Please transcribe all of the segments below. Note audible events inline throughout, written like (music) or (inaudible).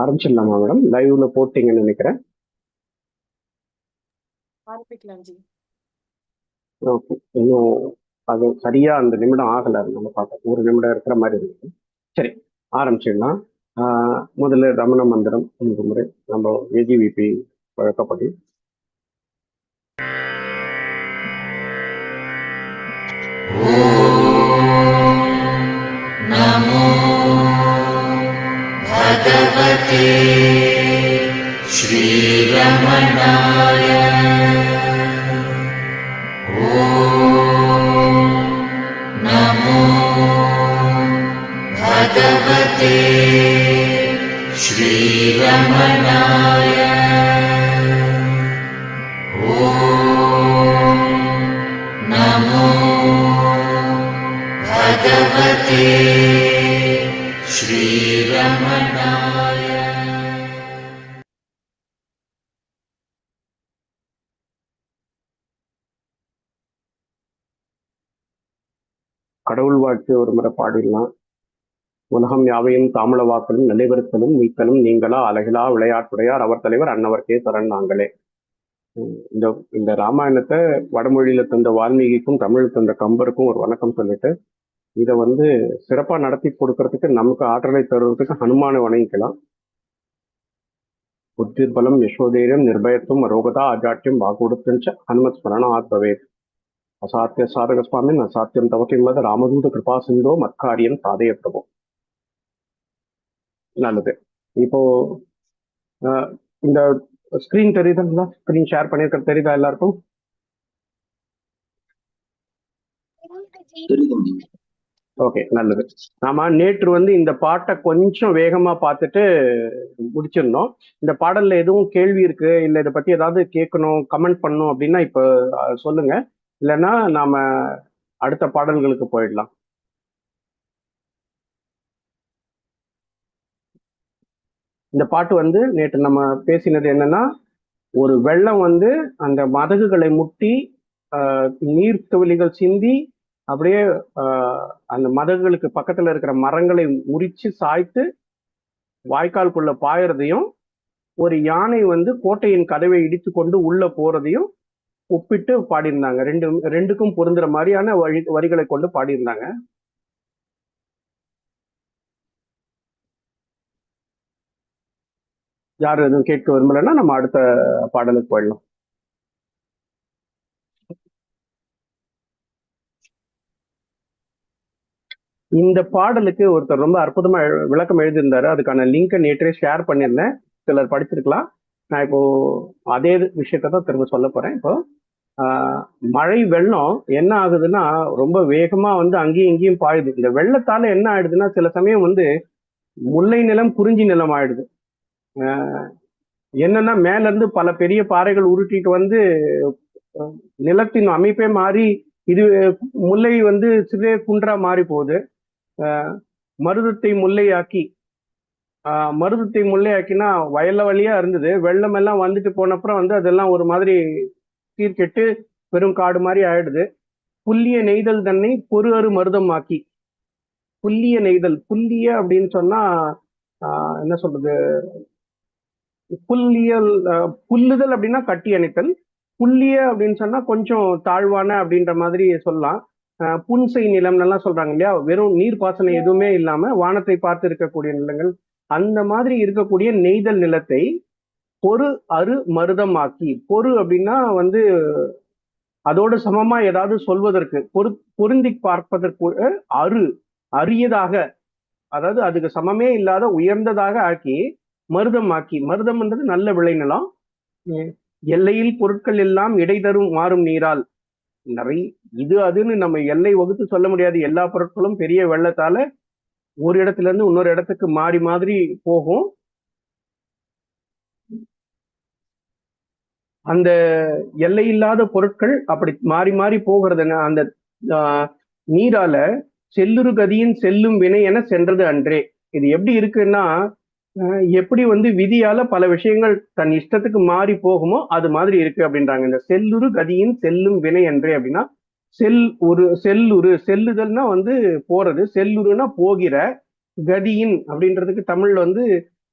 ஆரம்பிச்சிடலாமா madam? லைவ்ல போட்டீங்கன்னு நினைக்கிறேன். Okay. இன்னும் அது சரியா அந்த நிமிடம் ஆகல. நம்ம பார்க்க ஒரு நிமிடம் இருக்கிற மாதிரி இருக்கு. சரி ஆரம்பிச்சிடலாம். முதல்ல ரமண மந்திரம் மூன்று முறை. நம்ம ஏஜிவிபி வழக்கப்படி भगवते श्रीरमणाय। ॐ नमो भगवते श्रीरमणाय கடவுள் வாழ்த்து ஒரு முறை பாடிடலாம். உலகம் யாவையும் தாமல வாக்களும் நிலைவருத்தலும் மீத்தலும் நீங்களா? அழகிலா விளையாட்டுடையார் அவர் தலைவர் அன்னவர்க்கே சரண் நாங்களே. இந்த இந்த ராமாயணத்தை வடமொழியில தந்த வால்மீகிக்கும் தமிழ் தந்த கம்பருக்கும் ஒரு வணக்கம் சொல்லிட்டு இதை வந்து சிறப்பாக நடத்தி கொடுக்கறதுக்கு நமக்கு ஆற்றலை தருவதற்கு ஹனுமானை வணங்கிக்கலாம். புத்திர்பலம் யசோதைரியம் நிர்பயத்துவம் ரோகதா அஜாட்யம் வாக்குடுத்தஞ்ச ஹனுமத் ஸ்மரணாத் பவேத் அசாத்திய சாதக சுவாமின் அசாத்தியம் தவக்கிமத ராமதூத கிருபா சிந்தோ மக்காரியம் தாதைய பிரபு. நல்லது. இப்போ இந்த ஸ்கிரீன் தெரியுதுங்களா? ஸ்கிரீன் ஷேர் பண்ணிருக்க தெரியுதா எல்லாருக்கும்? ஓகே நல்லது. நாம நேற்று வந்து இந்த பாட்டை கொஞ்சம் வேகமா பார்த்துட்டு முடிச்சிருந்தோம். இந்த பாடல்ல எதுவும் கேள்வி இருக்கு இல்ல இதை பத்தி ஏதாவது கேட்கணும் கமெண்ட் பண்ணணும் அப்படின்னா இப்ப சொல்லுங்க. இல்லைன்னா நாம அடுத்த பாடல்களுக்கு போயிடலாம். இந்த பாட்டு வந்து நேற்று நம்ம பேசினது என்னன்னா ஒரு வெள்ளம் வந்து அந்த மதகுகளை முட்டி நீர் துளிகள் சிந்தி அப்படியே அந்த மதகுகளுக்கு பக்கத்துல இருக்கிற மரங்களை முறிச்சு சாய்த்து வாய்க்கால்குள்ள பாயறதையும் ஒரு யானை வந்து கோட்டையின் கதவை இடித்து கொண்டு உள்ள போறதையும் ஒப்பிட்டு பாடியிருந்தாங்க. ரெண்டு ரெண்டுக்கும் பொருந்துற மாதிரியான வழி வரிகளை கொண்டு பாடியிருந்தாங்க. யார் எதுவும் கேட்க விரும்பலைன்னா நம்ம அடுத்த பாடலுக்கு போயிடலாம். இந்த பாடலுக்கு ஒருத்தர் ரொம்ப அற்புதமா விளக்கம் எழுதியிருந்தாரு. அதுக்கான லிங்கை நேற்றே ஷேர் பண்ணியிருந்தேன். சிலர் படிச்சிருக்கலாம். நான் இப்போ அதே விஷயத்தை தான் திரும்ப சொல்ல போறேன். இப்போ மழை வெள்ளம் என்ன ஆகுதுன்னா ரொம்ப வேகமா வந்து அங்கேயும் இங்கேயும் பாயுது. இந்த வெள்ளத்தால என்ன ஆயிடுதுன்னா சில சமயம் வந்து முல்லை நிலம் குறிஞ்சி நிலம் ஆயிடுது. என்னன்னா மேல இருந்து பல பெரிய பாறைகள் உருட்டிட்டு வந்து நிலத்தின் அமைப்பே மாறி இது முல்லை வந்து சிறிய குன்றா மாறி போகுது. மருதத்தை முல்லையாக்கி மருதத்தை முல்லையாக்கினா வயல்ல வழியா இருந்தது. வெள்ளம் எல்லாம் வந்துட்டு போனப்புறம் வந்து அதெல்லாம் ஒரு மாதிரி சீர் கெட்டு வெறும் காடு மாதிரி ஆயிடுது. புல்லிய நெய்தல் தன்னை பொறு அறு மருதமாக்கி. புல்லிய நெய்தல் புல்லிய அப்படின்னு சொன்னா ஆஹ், என்ன சொல்றது? புல்லியல் புல்லுதல் அப்படின்னா கட்டி அணைத்தல். புல்லிய அப்படின்னு சொன்னா கொஞ்சம் தாழ்வான அப்படின்ற மாதிரி சொல்லலாம். புன்சை நிலம் எல்லாம் சொல்றாங்க இல்லையா? வெறும் நீர் பாசனம் எதுவுமே இல்லாம வானத்தை பார்த்து இருக்கக்கூடிய நிலங்கள். அந்த மாதிரி இருக்கக்கூடிய நெய்தல் நிலத்தை பொறு அரு மருதமாக்கி. பொறு அப்படின்னா வந்து அதோடு சமமா ஏதாவது சொல்வதற்கு பொரு பொருந்தி பார்ப்பதற்கு அரு அரியதாக அதாவது அதுக்கு சமமே இல்லாத உயர்ந்ததாக ஆக்கி மருதமாக்கி. மருதம்ன்றது நல்ல விளைநிலம் எல்லையில் பொருட்கள் எல்லாம் இடை தரும் மாறும் நீரால். நிறைய இது அதுன்னு நம்ம எல்லை வகுத்து சொல்ல முடியாது. எல்லா பொருட்களும் பெரிய வெள்ளத்தால ஒரு இடத்துல இருந்து இன்னொரு இடத்துக்கு மாறி மாதிரி போகும். அந்த எல்லையில்லாத பொருட்கள் அப்படி மாறி மாறி போகிறது என்ன? அந்த நீரால செல்லுரு கதியின் செல்லும் வினை என சென்றது அன்றே இது எப்படி இருக்குன்னா எப்படி வந்து விதியால பல விஷயங்கள் தன் இஷ்டத்துக்கு மாறி போகுமோ அது மாதிரி இருக்கு அப்படின்றாங்க இந்த செல்லுரு கதியின் செல்லும் வினை அன்றே அப்படின்னா செல் ஒரு செல்லுரு செல்லுதல்னா வந்து போறது செல்லுருன்னா போகிற கதியின் அப்படின்றதுக்கு தமிழ்ல வந்து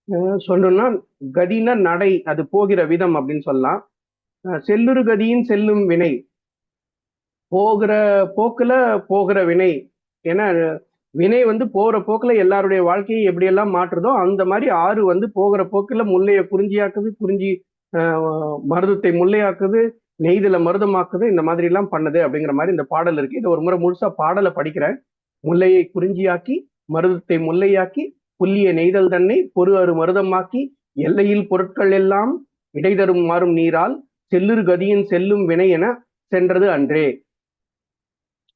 அஹ் சொல்லணும்னா கதினா நடை அது போகிற விதம் அப்படின்னு சொல்லலாம் செல்லுரு கதியின் செல்லும் வினை. போகிற போக்குல போகிற வினை. ஏன்னா வினை வந்து போகிற போக்குல எல்லாருடைய வாழ்க்கையை எப்படியெல்லாம் மாற்றுதோ அந்த மாதிரி ஆறு வந்து போகிற போக்குல முல்லைய குறிஞ்சியாக்குது குறிஞ்சி மருதத்தை முல்லையாக்குது நெய்தல மருதமாக்குது இந்த மாதிரி எல்லாம் பண்ணுது அப்படிங்கிற மாதிரி இந்த பாடல் இருக்கு. இதை ஒரு முறை முழுசா பாடலை படிக்கிறேன். முல்லையை குறிஞ்சியாக்கி மருதத்தை முல்லையாக்கி புல்லிய நெய்தல் தன்னை பொறு அரு மருதமாக்கி எல்லையில் பொருட்கள் எல்லாம் இடைதரும் மாறும் நீரால் செல்லுரு கதியின் செல்லும் வினை என சென்றது அன்றே.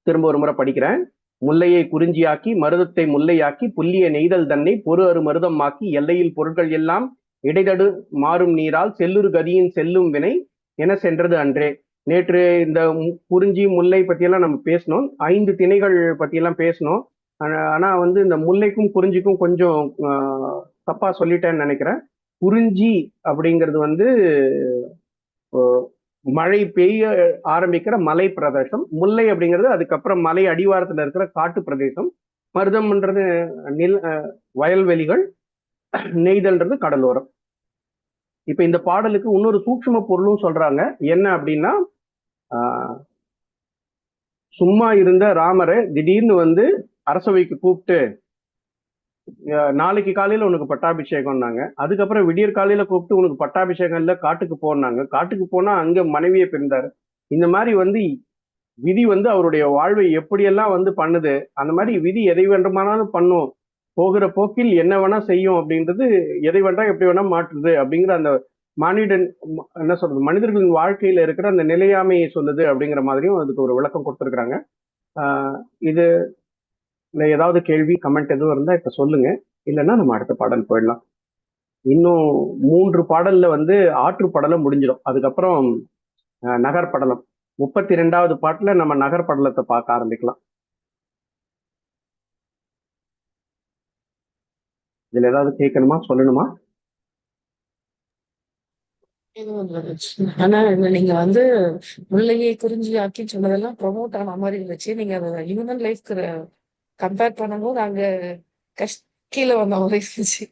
திரும்ப ஒரு முறை படிக்கிறேன். முல்லையை குறிஞ்சியாக்கி மருதத்தை முல்லையாக்கி புல்லிய நெய்தல் தன்னை பொறு அரு மருதமாக்கி எல்லையில் பொருட்கள் எல்லாம் இடைதடு மாறும் நீரால் செல்லுரு கதியின் செல்லும் வினை என சென்றது அன்றே. நேற்று இந்த குறிஞ்சி முல்லை பற்றியெல்லாம் நம்ம பேசணும் ஐந்து திணைகள் பற்றியெல்லாம் பேசணும் ஆனால் ஆனா வந்து இந்த முல்லைக்கும் குறிஞ்சிக்கும் கொஞ்சம் தப்பாக தப்பா சொல்லிட்டேன்னு நினைக்கிறேன். குறிஞ்சி அப்படிங்கிறது வந்து மழை பெய்ய ஆரம்பிக்கிற மலை பிரதேசம் முல்லை அப்படிங்கிறது அதுக்கப்புறம் மலை அடிவாரத்துல இருக்கிற காட்டு பிரதேசம் மருதம்ன்றது நில வயல்வெளிகள் நெய்தல்ன்றது கடலோரம். இப்ப இந்த பாடலுக்கு இன்னொரு சூக்ஷ்ம பொருளும் சொல்றாங்க. என்ன அப்படின்னா ஆஹ், சும்மா இருந்த ராமரை திடீர்னு வந்து அரசவைக்கு கூப்பிட்டு நாளைக்கு காலையில உனக்கு பட்டாபிஷேகம்னாங்க. அதுக்கப்புறம் விடியற் காலையில கூப்பிட்டு உனக்கு பட்டாபிஷேகம் இல்ல காட்டுக்கு போனாங்க. காட்டுக்கு போனா அங்க மனைவியை பிரிந்தாரு. இந்த மாதிரி வந்து விதி வந்து அவருடைய வாழ்வை எப்படியெல்லாம் வந்து பண்ணுது அந்த மாதிரி விதி எதை வேண்டுமானாலும் பண்ணும். போகிற போக்கில் என்ன வேணா செய்யும் அப்படின்றது எதை வேண்டா எப்படி வேணா மாற்றுது அப்படிங்கிற அந்த மானிடன் என்ன சொல்றது மனிதர்களின் வாழ்க்கையில இருக்கிற அந்த நிலையாமையை சொல்லுது அப்படிங்கிற மாதிரியும் அதுக்கு ஒரு விளக்கம் கொடுத்துருக்குறாங்க. இது இல்ல ஏதாவது கேள்வி கமெண்ட் எதுவும் இருந்தா இப்ப சொல்லுங்க. இல்லைன்னா நம்ம அடுத்த பாடல் போயிடலாம். இன்னும் மூன்று பாடல்ல வந்து ஆற்று படலம் முடிஞ்சிடும். அதுக்கப்புறம் நகர் படலம் முப்பத்தி ரெண்டாவது பாட்டுல நம்ம நகர் படலத்தை பார்க்க ஆரம்பிக்கலாம். இதுல ஏதாவது கேட்கணுமா? சொல்லணுமா? ஆனா நீங்க வந்து முல்லையை குறிஞ்சி ஆக்கின்னு சொன்னதெல்லாம் ப்ரொமோட் ஆன மாதிரி இருந்துச்சு. நீங்க அதை ஹியூமன் லைஃப்க்கு கம்பேர் பண்ணும்போது அங்க கஷ் கீழே வந்த மாதிரி இருந்துச்சு.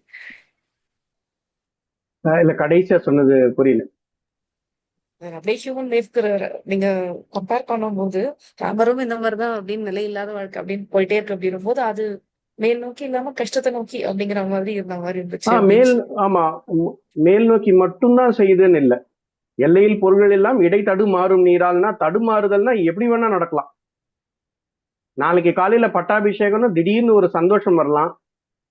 இல்ல கடைசியா சொன்னது புரியல. அப்படியே ஹியூமன் லைஃப்க்கு நீங்க கம்பேர் பண்ணும்போது ராமரும் இந்த மாதிரிதான் அப்படின்னு நிலை இல்லாத வாழ்க்கை அப்படின்னு போயிட்டே இருக்கு அப்படின்னும் போது அது மேல் நோக்கி இல்லாம கஷ்டத்தை நோக்கி அப்படிங்கிற மாதிரி இருந்த மாதிரி இருந்துச்சு. மேல் ஆமா. மேல் நோக்கி மட்டும்தான் செய்யுதுன்னு இல்ல. எல்லையில் பொருள்கள் எல்லாம் இடை தடுமாறும் நீரால்னா தடுமாறுதல்னா எப்படி வேணா நடக்கலாம். நாளைக்கு காலையில பட்டாபிஷேகம்னு திடீர்னு ஒரு சந்தோஷம் வரலாம்.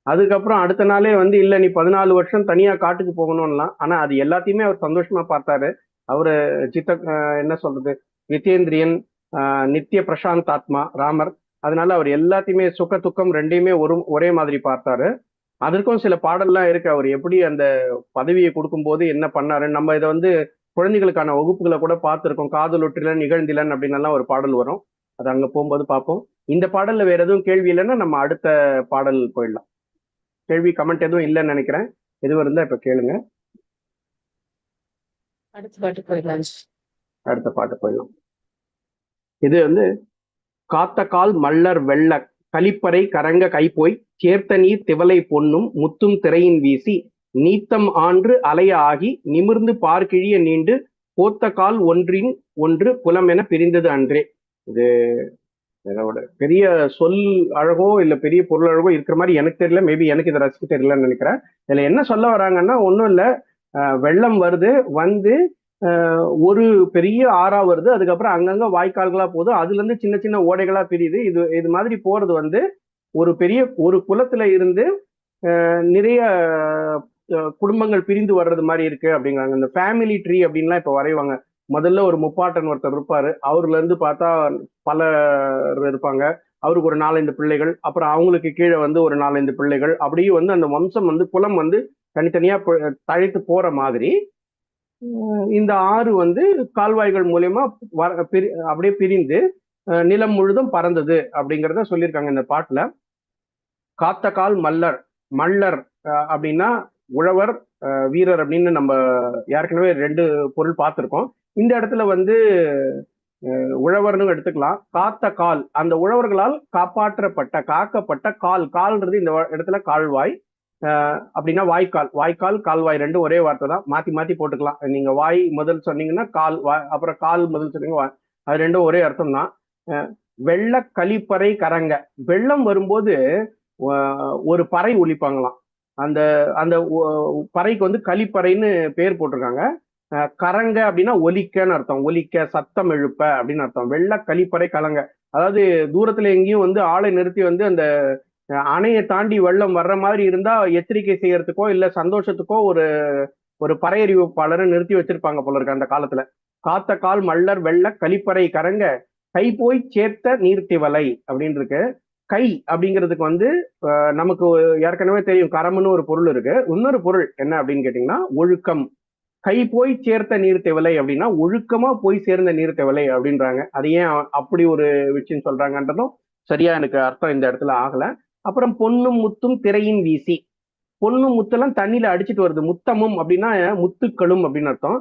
அதுக்கப்புறம் அடுத்த நாளே வந்து இல்லை நீ பதினாலு வருஷம் தனியா காட்டுக்கு போகணும்லாம். ஆனா அது எல்லாத்தையுமே அவர் சந்தோஷமா பார்த்தாரு. அவரு சித்த என்ன சொல்றது? நித்யேந்திரியன் நித்திய பிரசாந்த் ஆத்மா ராமர். அதனால அவர் எல்லாத்தையுமே சுக துக்கம் ரெண்டையுமே ஒரு ஒரே மாதிரி பார்த்தாரு. அதற்கும் சில பாடல்லாம் இருக்கு. அவர் எப்படி அந்த பதவியை கொடுக்கும்போது என்ன பண்ணாரு? நம்ம இதை வந்து குழந்தைகளுக்கான வகுப்புகளை கூட பார்த்துருக்கோம். காதலொற்றிலன் நிகழ்ந்திலன் அப்படின்னு எல்லாம் ஒரு பாடல் வரும். அது அங்க போகும்போது பார்ப்போம். இந்த பாடல்ல வேற எதுவும் கேள்வி இல்லைன்னா நம்ம அடுத்த பாடல் போயிடலாம். கேள்வி கமெண்ட் எதுவும் இல்லைன்னு நினைக்கிறேன். எதுவும் இருந்தா இப்ப கேளுங்க. அடுத்த பாட்டு போயிடலாம். அடுத்த பாட்டு போயிடலாம். இது வந்து காத்த கால் மல்லர் வெள்ள கலிப்பறை கரங்க கைப்போய் சேர்த்த நீர் திவலை பொன்னும் முத்தும் திரையின் வீசி நீத்தம் ஆன்று அலைய ஆகி நிமிர்ந்து பார்க்கிழிய நீண்டு போத்த கால் ஒன்றின் ஒன்று புலம் என பிரிந்தது அன்றே. இது இதோட பெரிய சொல் அழகோ இல்ல பெரிய பொருள் அழகோ இருக்கிற மாதிரி எனக்கு தெரியல. மேபி எனக்கு இதை ரசிக்க தெரியலன்னு நினைக்கிறேன். இதுல என்ன சொல்ல வராங்கன்னா ஒன்றும் இல்லை. வெள்ளம் வருது வந்து ஒரு பெரிய ஆறா வருது. அதுக்கப்புறம் அங்கங்க வாய்க்கால்களா போகுது. அதுல இருந்து சின்ன சின்ன ஓடைகளா பிரியுது. இது இது மாதிரி போறது வந்து ஒரு பெரிய ஒரு குளத்துல இருந்து நிறைய குடும்பங்கள் பிரிந்து வர்றது மாதிரி இருக்கு அப்படிங்கிறாங்க. இந்த ஃபேமிலி ட்ரீ அப்படின்லாம் இப்ப வரைவாங்க. முதல்ல ஒரு முப்பாட்டன் ஒருத்தர் இருப்பாரு. அவர்ல இருந்து பார்த்தா பலர் இருப்பாங்க. அவருக்கு ஒரு நாலஞ்சு பிள்ளைகள். அப்புறம் அவங்களுக்கு கீழே வந்து ஒரு நாலஞ்சு பிள்ளைகள். அப்படியே வந்து அந்த வம்சம் வந்து குலம் வந்து தனித்தனியா தழைத்து போற மாதிரி இந்த ஆறு வந்து கால்வாய்கள் மூலியமா வர பிரி அப்படியே பிரிந்து அஹ் நிலம் முழுதும் பறந்தது அப்படிங்கிறத சொல்லியிருக்காங்க இந்த பாட்டுல. காத்த கால் மல்லர் மல்லர் அப்படின்னா உழவர் அஹ் வீரர் அப்படின்னு நம்ம ஏற்கனவே ரெண்டு பொருள் பார்த்திருக்கோம். இந்த இடத்துல வந்து உழவர்னு எடுத்துக்கலாம். காத்த கால். அந்த உழவர்களால் காப்பாற்றப்பட்ட காக்கப்பட்ட கால். கால்ன்றது இந்த இடத்துல கால்வாய். அப்படின்னா வாய்க்கால். வாய்க்கால் கால்வாய் ரெண்டும் ஒரே வார்த்தை தான். மாத்தி மாத்தி போட்டுக்கலாம். நீங்க வாய் முதல் சொன்னீங்கன்னா கால் வாய் அப்புறம் கால் முதல் சொன்னீங்க அது ரெண்டும் ஒரே அர்த்தம் தான். வெள்ள கழிப்பறை கரங்க. வெள்ளம் வரும்போது ஒரு பறை ஒழிப்பாங்களாம் அந்த அந்த ஒ- பறைக்கு வந்து கழிப்பறைன்னு பேர் போட்டிருக்காங்க. கரங்க அப்படின்னா ஒலிக்கன்னு அர்த்தம். ஒலிக்க சத்தம் எழுப்ப அப்படின்னு அர்த்தம். வெள்ள கழிப்பறை கலங்க. அதாவது தூரத்துல எங்கேயும் வந்து ஆளை நிறுத்தி வந்து அந்த அணையை தாண்டி வெள்ளம் வர்ற மாதிரி இருந்தா எச்சரிக்கை செய்யறதுக்கோ இல்ல சந்தோஷத்துக்கோ ஒரு ஒரு பறையறிவிப்பாளரை நிறுத்தி வச்சிருப்பாங்க போல இருக்கு அந்த காலத்துல. காத்த கால் மல்லர் வெள்ள கழிப்பறை கரங்க கை போய் சேர்த்த நீர்த்திவலை அப்படின்னு இருக்கு. கை அப்படிங்கிறதுக்கு வந்து நமக்கு ஏற்கனவே தெரியும். கரம்னு ஒரு பொருள் இருக்கு. இன்னொரு பொருள் என்ன அப்படின்னு கேட்டீங்கன்னா ஒழுக்கம். கை போய் சேர்த்த நீர்த்திவலை அப்படின்னா ஒழுக்கமா போய் சேர்ந்த நீர்த்திவலை அப்படின்றாங்க. அது ஏன் அப்படி ஒரு விஷயம் சொல்றாங்கன்றதும் சரியா எனக்கு அர்த்தம் இந்த இடத்துல ஆகல. அப்புறம் பொன்னும் முத்தும் திரையின் வீசி. பொன்னும் முத்தெல்லாம் தண்ணியில அடிச்சிட்டு வருது. முத்தமும் அப்படின்னா முத்துக்களும் அப்படின்னு அர்த்தம்.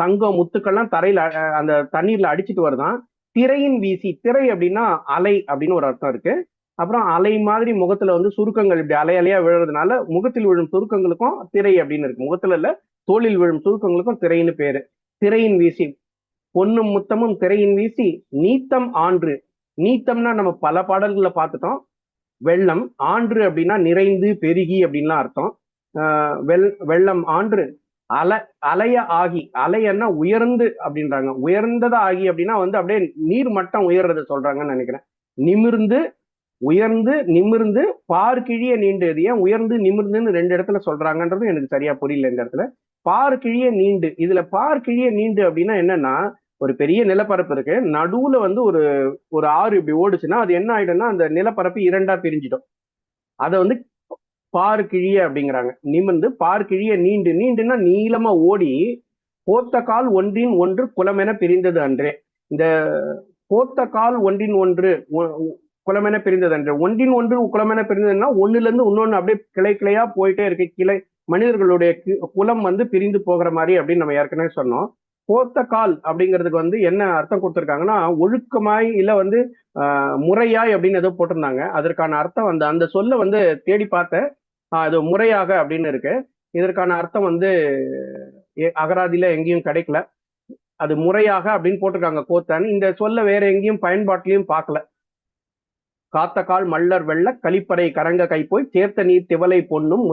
தங்கம் முத்துக்கள்லாம் தரையில அந்த தண்ணீர்ல அடிச்சிட்டு வருதான். திரையின் வீசி. திரை அப்படின்னா அலை அப்படின்னு ஒரு அர்த்தம் இருக்கு. அப்புறம் அலை மாதிரி முகத்துல வந்து சுருக்கங்கள் இப்படி அலை அலையா விழுறதுனால முகத்தில் விழும் சுருக்கங்களுக்கும் திரை அப்படின்னு இருக்கு. முகத்துல இல்ல தோளில் விழும் சுருக்கங்களுக்கும் திரைன்னு பேரு. திரையின் வீசி பொன்னும் முத்தமும் திரையின் வீசி நீத்தம் ஆன்று. நீத்தம்னா நம்ம பல பாடல்களை பார்த்துட்டோம். வெள்ளம் ஆன்று அப்படின்னா நிறைந்து பெருகி அப்படின்லாம் அர்த்தம். ஆஹ் வெள் வெள்ளம் ஆன்று. அல அலைய ஆகி அலையன்னா உயர்ந்து அப்படின்றாங்க. உயர்ந்ததா ஆகி அப்படின்னா வந்து அப்படியே நீர் மட்டம் உயர்றத சொல்றாங்கன்னு நினைக்கிறேன். நிமிர்ந்து உயர்ந்து நிமிர்ந்து பார்க்கிழிய நீண்டது ஏன் உயர்ந்து நிமிர்ந்துன்னு ரெண்டு இடத்துல சொல்றாங்கன்றது எனக்கு சரியா புரியல இந்த இடத்துல. பார்க்கிழிய நீண்டு. இதுல பார்க்கிழிய நீண்டு அப்படின்னா என்னன்னா ஒரு பெரிய நிலப்பரப்பு இருக்கு. நடுவுல வந்து ஒரு ஒரு ஆறு இப்படி ஓடுச்சுன்னா அது என்ன ஆயிடும்னா அந்த நிலப்பரப்பு இரண்டா பிரிஞ்சிடும். அதை வந்து பார் கிழிய அப்படிங்கிறாங்க. நிமிர்ந்து பார் கிழிய நீண்டு. நீண்டுன்னா நீளமா ஓடி போத்த கால் ஒன்றின் ஒன்று குலமென பிரிந்தது அன்றே. இந்த போத்த கால் ஒன்றின் ஒன்று ஒ- குலமென பிரிந்தது அன்று ஒன்றின் ஒன்று குலமென பிரிந்ததுன்னா ஒன்னுல இருந்து இன்னொன்னு அப்படியே கிளை கிளையா போயிட்டே இருக்கு. கிளை மனிதர்களுடைய குலம் வந்து பிரிந்து போகிற மாதிரி அப்படின்னு நம்ம ஏற்கனவே சொன்னோம். கோத்த கால் அப்படிங்கிறதுக்கு வந்து என்ன அர்த்தம் கொடுத்துருக்காங்கன்னா ஒழுக்கமாய் இல்ல வந்து ஆஹ், முறையாய் அப்படின்னு ஏதோ போட்டிருந்தாங்க. அதற்கான அர்த்தம் அந்த அந்த சொல்ல வந்து தேடி பார்த்தேன் அது முறையாக அப்படின்னு இருக்கு. இதற்கான அர்த்தம் வந்து எ- அகராதியில எங்கேயும் கிடைக்கல. அது முறையாக அப்படின்னு போட்டிருக்காங்க கோத்தான்னு இந்த சொல்ல வேற எங்கேயும் பயன்பாட்டிலையும் பார்க்கல. காத்தகால் மல்லர் வெள்ள கழிப்பறை கரங்க கை போய் சேர்த்த நீர் திவலை பொன்னும்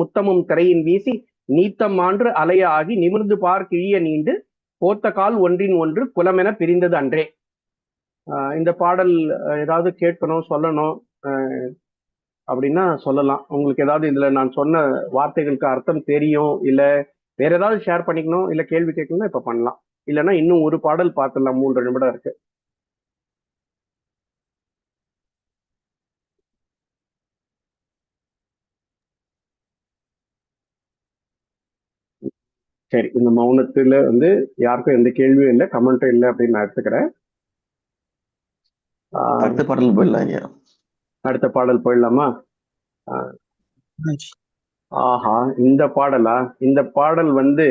முத்தமும் திரையின் வீசி நீத்தம் ஆன்று அலைய ஆகி நிமிர்ந்து பார் கிழிய நீண்டு போத்த கால் ஒன்றின் ஒன்று குலமென பிரிந்தது அன்றே. ஆஹ் இந்த பாடல் ஏதாவது கேட்கணும் சொல்லணும் அப்படின்னா சொல்லலாம். உங்களுக்கு ஏதாவது இதுல நான் சொன்ன வார்த்தைகளுக்கு அர்த்தம் தெரியும் இல்ல வேற ஏதாவது ஷேர் பண்ணிக்கணும் இல்ல கேள்வி கேட்கணும்னா இப்ப பண்ணலாம். இல்லைன்னா இன்னும் ஒரு பாடல் பார்த்துடலாம் மூன்று நிமிடம் இருக்கு. சரி இந்த மௌனத்துல வந்து யாருக்கும் எந்த கேள்வியும் இல்லை கமெண்ட்டும் இல்லை அப்படின்னு நான் எடுத்துக்கிறேன். ஆஹ் அடுத்த பாடல் போயிடலாம் ஐயா. அடுத்த பாடல் போயிடலாமா? ஆஹ் ஆஹா இந்த பாடலா? இந்த பாடல் வந்து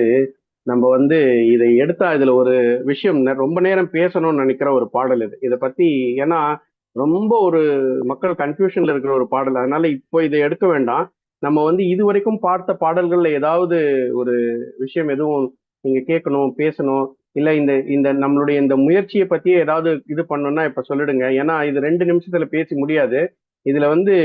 நம்ம வந்து இதை எடுத்தா இதுல ஒரு விஷயம் ரொம்ப நேரம் பேசணும்னு நினைக்கிற ஒரு பாடல் இது. இதை பத்தி ஏன்னா ரொம்ப ஒரு மக்கள் கன்ஃபியூஷன்ல இருக்கிற ஒரு பாடல். அதனால இப்போ இதை எடுக்க வேண்டாம். நம்ம வந்து இது வரைக்கும் பார்த்த பாடல்கள்ல ஏதாவது ஒரு விஷயம் எதுவும் நீங்க கேட்கணும் பேசணும் இல்ல இந்த இந்த நம்மளுடைய இந்த முயற்சியை பத்தியே ஏதாவது இது பண்ணணும்னா இப்ப சொல்லிடுங்க. ஏன்னா இது ரெண்டு நிமிஷத்துல பேசி முடியாது. இதுல வந்து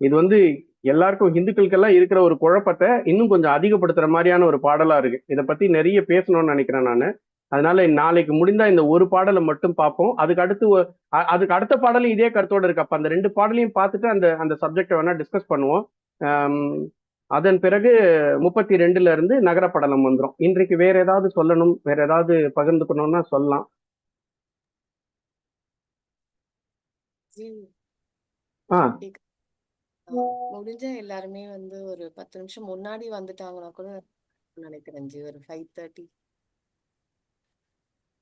இது வந்து எல்லாருக்கும் ஹிந்துக்களுக்கெல்லாம் இருக்கிற ஒரு குழப்பத்தை இன்னும் கொஞ்சம் அதிகப்படுத்துற மாதிரியான ஒரு பாடலா இருக்கு. இதை பத்தி நிறைய பேசணும்னு நினைக்கிறேன் நான். அதனால நாளைக்கு முடிந்தா இந்த ஒரு பாடலை மட்டும் பார்ப்போம். அதுக்கு அடுத்து அதுக்கு அடுத்த பாடலும் இதே கருத்தோட இருக்கு. அப்ப அந்த ரெண்டு பாடலையும் பார்த்துட்டு அந்த அந்த சப்ஜெக்டை வேணா டிஸ்கஸ் பண்ணுவோம். அதன் பிறகு முப்பத்தி ரெண்டுல இருந்து நகரப்படலம் வந்துரும். இன்றைக்கு வேற ஏதாவது சொல்லணும் வேற ஏதாவது பகிர்ந்துக்கணும்னா சொல்லலாம். ஜி, ஆ. இக்- ஆ, முடிஞ்ச எல்லாருமே வந்து ஒரு பத்து நிமிஷம் முன்னாடி வந்துட்டாங்கன்னா கூட நினைக்கிறேன் ஒரு ஃபைவ் தேர்ட்டி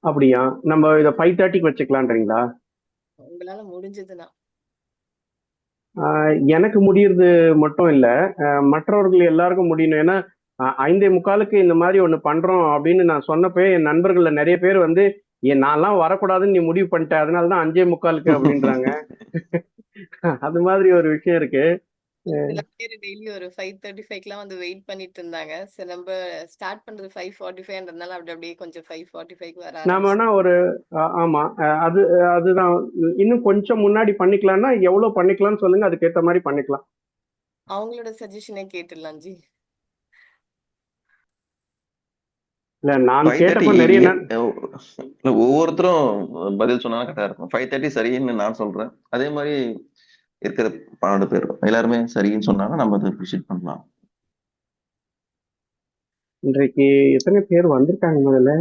அப்படியா? நம்ம இதை ஃபைவ் தேர்ட்டிக்கு வச்சுக்கலான்றீங்களா? உங்களால முடிஞ்சதுன்னா. எனக்கு முடியறது மட்டும் இல்ல. மற்றவர்கள் எல்லாருக்கும் முடியணும். ஏன்னா ஐந்தே முக்காலுக்கு இந்த மாதிரி ஒண்ணு பண்றோம் அப்படின்னு நான் சொன்னப்போ என் நண்பர்கள்ல நிறைய பேர் வந்து ஏன் நான்லாம் வரக்கூடாதுன்னு நீ முடிவு பண்ணிட்ட. அதனாலதான் அஞ்சே முக்காலுக்கு அப்படின்றாங்க. (laughs) அது மாதிரி ஒரு விஷயம் இருக்கு. பேர் டெய்லி ஒரு ஃபைவ் தேர்ட்டி ஃபைவ்க்குலாம் வந்து வெயிட் பண்ணிட்டு இருந்தாங்க சரி நம்ம ஸ்டார்ட் பண்றது ஃபைவ் ஃபார்ட்டி ஃபைவ்ன்றதுனால அப்படி அப்படியே கொஞ்சம் ஃபைவ் ஃபார்ட்டி ஃபைவ்க்கு வர நாம வேணா ஒரு ஆமா. அது அதுதான். இன்னும் கொஞ்சம் முன்னாடி பண்ணிக்கலாம்னா எவ்வளவு பண்ணிக்கலாம்னு சொல்லுங்க. அதுக்கேத்த மாதிரி பண்ணிக்கலாம். அவங்களோட சஜஷனே கேட்டுடலாம் ஜி. இல்ல நான் ஃபைவ் கேட்டப்போ நிறைய நன்- ஒவ்வொருத்தரும் பதில் சொன்னா கரெக்டா இருக்கும். ஃபைவ் தேர்ட்டி சரின்னு நான் சொல்றேன். அதே மாதிரி இருக்கிற பன்னெண்டு பேர். எல்லாருமே சரின்னு சொன்னாங்கன்னா நம்ம அதை அப்ரிஷியேட் பண்ணலாம். இன்றைக்கு எத்தனை பேர் வந்திருக்காங்க முதல்ல?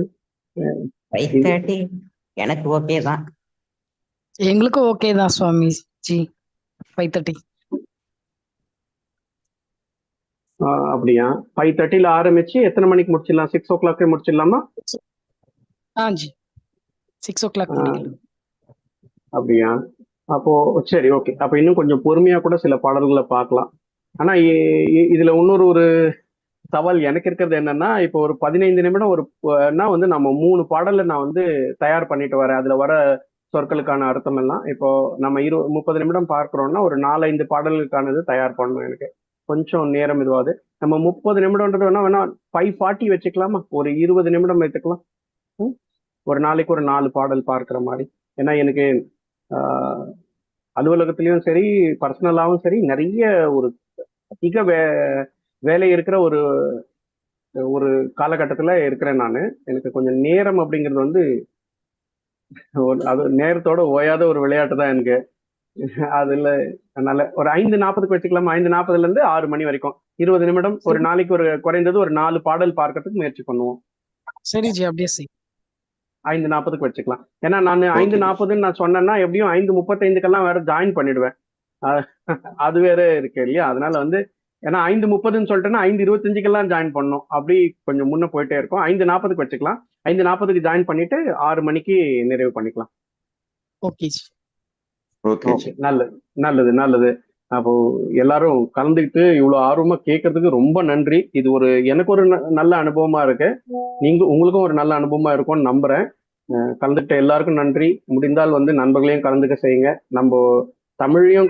ஃபைவ் தேர்ட்டி எனக்கு ஓகே தான். எங்களுக்கும் ஓகே தான் சுவாமி ஜி ஃபைவ் தேர்ட்டி ஆஹ் அப்படியா ஃபைவ் தேர்ட்டில ஆரம்பிச்சு எத்தனை மணிக்கு முடிச்சிடலாம்? சிக்ஸ் ஓ கிளாக்கே முடிச்சிடலாமா? ஆ ஜி. சிக்ஸ் ஓ கிளாக் அப்படியா? அப்போ சரி ஓகே அப்ப இன்னும் கொஞ்சம் பொறுமையா கூட சில பாடல்களை பார்க்கலாம். ஆனா இதுல இன்னொரு ஒரு சவால் எனக்கு இருக்கிறது என்னன்னா இப்போ ஒரு பதினைந்து நிமிடம் ஒரு வந்து நம்ம மூணு பாடலை நான் வந்து தயார் பண்ணிட்டு வரேன். அதுல வர சொற்களுக்கான அர்த்தம் எல்லாம். இப்போ நம்ம இரு முப்பது நிமிடம் பார்க்கிறோம்னா ஒரு நாலஞ்சு பாடல்களுக்கானது தயார் பண்ணணும் எனக்கு. கொஞ்சம் நேரம் இதுவாது நம்ம முப்பது நிமிடம்ன்றது வேணா வேணா ஃபைவ் ஃபார்ட்டி வச்சுக்கலாமா? ஒரு இருபது நிமிடம் எடுத்துக்கலாம். ஒரு நாளைக்கு ஒரு நாலு பாடல் பார்க்குற மாதிரி. ஏன்னா எனக்கு அலுவலகத்திலயும் சரி பர்சனலாவும் சரி நிறைய ஒரு அதிக வே வேலை இருக்கிற ஒரு ஒரு காலகட்டத்துல இருக்கிறேன் நான். எனக்கு கொஞ்சம் நேரம் அப்படிங்கிறது வந்து அது நேரத்தோட ஓயாத ஒரு விளையாட்டு தான் எனக்கு. அதுல அதனால ஒரு ஐந்து நாற்பதுக்கு வச்சுக்கலாம்? ஐந்து நாற்பதுல இருந்து ஆறு மணி வரைக்கும். இருபது நிமிடம் ஒரு நாளைக்கு ஒரு குறைந்தது ஒரு நாலு பாடல் பார்க்கறதுக்கு முயற்சி பண்ணுவோம். சரி ஜி அப்படியே ஐந்து நாற்பதுக்கு வச்சுக்கலாம். ஏன்னா நான் ஐந்து. நாற்பதுன்னு நான் சொன்னேன்னா எப்படியும் ஐந்து முப்பத்தைந்துக்கெல்லாம் வேற ஜாயின் பண்ணிடுவேன். அது வேற இருக்கு இல்லையா? அதனால வந்து ஏன்னா ஐந்து முப்பதுன்னு சொல்லிட்டேன்னா ஐந்து இருபத்தஞ்சுக்கெல்லாம் ஜாயின் பண்ணணும். அப்படி கொஞ்சம் முன்ன போயிட்டே இருக்கும். ஐந்து நாற்பதுக்கு வச்சுக்கலாம். ஐந்து நாற்பதுக்கு ஜாயின் பண்ணிட்டு ஆறு மணிக்கு நிறைவு பண்ணிக்கலாம். ஓகே நல்லது. நல்லது நல்லது. அப்போ எல்லாரும் கலந்துக்கிட்டு இவ்வளவு ஆர்வமா கேட்கறதுக்கு ரொம்ப நன்றி. இது ஒரு எனக்கு ஒரு நல்ல அனுபவமா இருக்கு. நீங்க உங்களுக்கும் ஒரு நல்ல அனுபவமா இருக்கும்னு நம்புறேன். கலந்துக்கிட்ட எல்லாருக்கும் நன்றி. முடிந்தால் வந்து நண்பர்களையும் கலந்துக்க செய்யுங்க. நம்ம தமிழையும்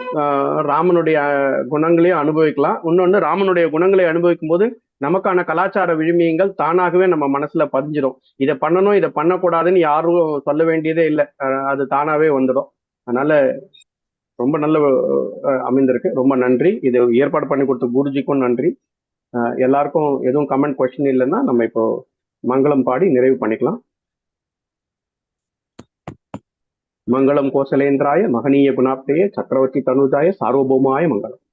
ராமனுடைய குணங்களையும் அனுபவிக்கலாம். இன்னொன்று ராமனுடைய குணங்களை அனுபவிக்கும் போது நமக்கான கலாச்சார விழுமியங்கள் தானாகவே நம்ம மனசுல பதிஞ்சிடும் இதை பண்ணணும் இதை பண்ணக்கூடாதுன்னு யாரும் சொல்ல வேண்டியதே இல்லை. அது தானாவே வந்துடும் அதனால ரொம்ப நல்ல அமைந்திருக்கு. ரொம்ப நன்றி. இது ஏற்பாடு பண்ணி கொடுத்த குருஜிக்கும் நன்றி. எல்லாருக்கும் எதுவும் கமெண்ட் கொஸ்டின் இல்லைன்னா நம்ம இப்போ மங்களம் பாடி நிறைவு பண்ணிக்கலாம். மங்களம் கோசலேந்திராய மகனீய குணாப்தேய சக்கரவர்த்தி தனுஜாய சார்வபௌமாய மங்களம்.